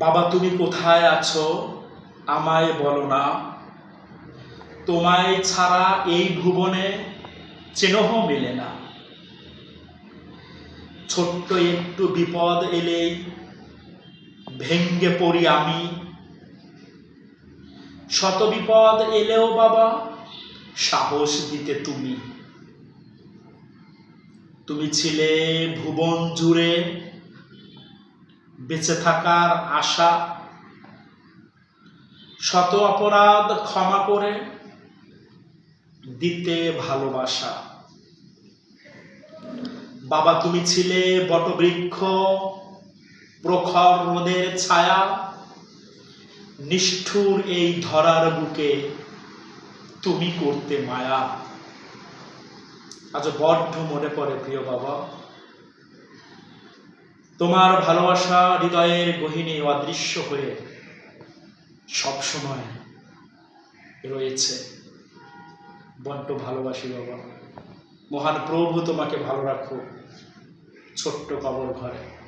বাবা, তুমি কোথায় আছো? আমায় বলো না। তোমায় ছাড়া এই ভুবনে চেনহ মেলে না। ছোট্ট একটু বিপদ এলেই ভেঙ্গে পড়ি আমি। শত বিপদ এলেও বাবা, সাহস দিতে তুমি। তুমি ছিলে ভুবন জুড়ে বেঁচে থাকার আশা। শত অপরাধ ক্ষমা করে দিতে ভালোবাসা। বাবা, তুমি ছিলে বটবৃক্ষ, প্রখর রোদের ছায়া, নিষ্ঠুর এই ধরার বুকে তুমি করতে মায়া। আজ বড্ড মনে পড়ে প্রিয় বাবা তোমার ভালোবাসা হৃদয়ের গহিনী অদৃশ্য হয়ে সবসময় রয়েছে। বড্ড ভালোবাসি বাবা। মহান প্রভু তোমাকে ভালো রাখো ছোট্ট কবর ঘরে।